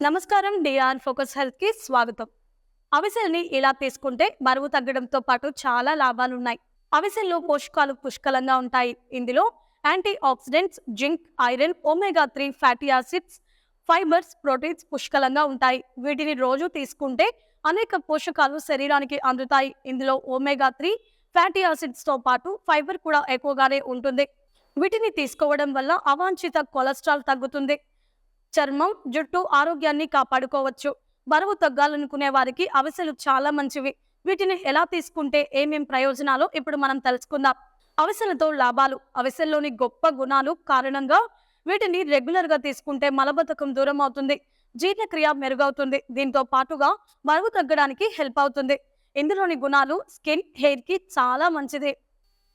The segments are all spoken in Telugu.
నమస్కారం డిఆర్ ఫోకస్ హెల్త్కి స్వాగతం. అవిసెల్ని ఇలా తీసుకుంటే బరువు తగ్గడంతో పాటు చాలా లాభాలు ఉన్నాయి అవిసెల్లో పోషకాలు పుష్కలంగా ఉంటాయి. ఇందులో antioxidants zinc iron omega three fatty acids fibres proteins పుష్కలంగా ఉంటాయి. వీటిని రోజు తీసుకుంటే అనేక పోషకాలు శరీరానికి అందుతాయి. ఇందులో ఒమేగా త్రీ ఫ్యాటీ యాసిడ్స్తో పాటు ఫైబర్ కూడా ఎక్కువగానే ఉంటుంది. వీటిని తీసుకోవడం వల్ల అవాంఛిత కొలెస్ట్రాల్ తగ్గుతుంది. చర్మం జుట్టు ఆరోగ్యాన్ని కాపాడుకోవచ్చు. బరువు తగ్గాలనుకునే వారికి అవిసెలు చాలా మంచివి. వీటిని ఎలా తీసుకుంటే ఏమేం ప్రయోజనాలు ఇప్పుడు మనం తెలుసుకుందాం. అవిసెలతో లాభాలు. అవిసెల్లోని గొప్ప గుణాలు కారణంగా వీటిని రెగ్యులర్గా తీసుకుంటే మలబద్ధకం దూరం అవుతుంది జీర్ణక్రియ మెరుగవుతుంది. దీంతో పాటుగా బరువు తగ్గడానికి హెల్ప్ అవుతుంది. ఇందులోని గుణాలు స్కిన్ హెయిర్కి చాలా మంచిది.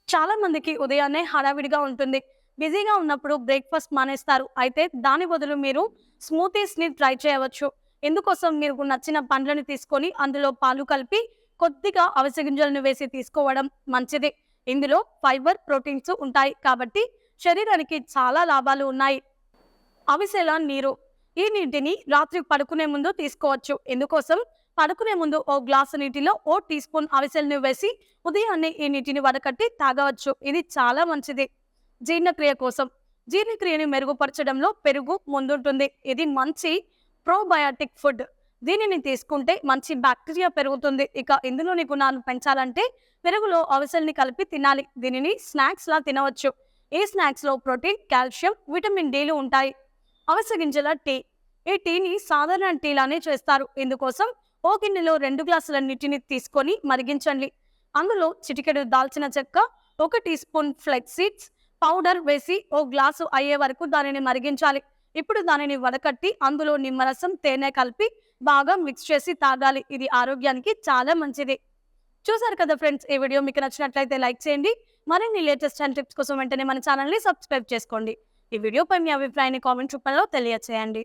చాలా మందికి ఉదయాన్నే హడావిడిగా ఉంటుంది. బిజీగా ఉన్నప్పుడు బ్రేక్ఫాస్ట్ మానేస్తారు. అయితే దాని బదులు మీరు స్మూతీస్ని ట్రై చేయవచ్చు. ఎందుకోసం మీకు నచ్చిన పండ్లను తీసుకొని అందులో పాలు కలిపి కొద్దిగా అవిసె గింజలను వేసి తీసుకోవడం మంచిది. ఇందులో ఫైబర్ ప్రోటీన్స్ ఉంటాయి కాబట్టి శరీరానికి చాలా లాభాలు ఉన్నాయి. అవిసెల నీరు. ఈ నీటిని రాత్రి పడుకునే ముందు తీసుకోవచ్చు. ఎందుకోసం? పడుకునే ముందు ఓ గ్లాసు నీటిలో ఓ టీ స్పూన్ అవిసెలను వేసి ఉదయాన్నే ఈ నీటిని వడకట్టి తాగవచ్చు. ఇది చాలా మంచిది. జీర్ణక్రియ కోసం. జీర్ణక్రియను మెరుగుపరచడంలో పెరుగు ముందుంటుంది. ఇది మంచి ప్రోబయాటిక్ ఫుడ్ దీనిని తీసుకుంటే మంచి బ్యాక్టీరియా పెరుగుతుంది. ఇక ఇందులోని గుణాలు పెంచాలంటే పెరుగులో అవసల్ని కలిపి తినాలి. దీనిని స్నాక్స్ లా తినవచ్చు. ఈ స్నాక్స్లో ప్రోటీన్ కాల్షియం విటమిన్ డీలు ఉంటాయి? అవిసె గింజల టీ ఈ టీని సాధారణ టీ లానే చేస్తారు. ఇందుకోసం ఓ గిన్నెలో రెండు గ్లాసుల నీటిని తీసుకొని మరిగించండి. అందులో చిటికెడు దాల్చిన చెక్క ఒక teaspoon flax seeds powder వేసి ఓ గ్లాసు అయ్యే వరకు దానిని మరిగించాలి. ఇప్పుడు దానిని వడకట్టి అందులో నిమ్మరసం తేనె కలిపి బాగా మిక్స్ చేసి తాగాలి. ఇది ఆరోగ్యానికి చాలా మంచిది. చూసారు కదా ఫ్రెండ్స్ ఈ వీడియో మీకు నచ్చినట్లయితే లైక్ చేయండి. మరిన్ని లేటెస్ట్ అండ్ టిప్స్ కోసం వెంటనే మన ఛానల్ని సబ్స్క్రైబ్ చేసుకోండి. ఈ వీడియోపై మీ అభిప్రాయాన్ని కామెంట్ రూపంలో తెలియచేయండి.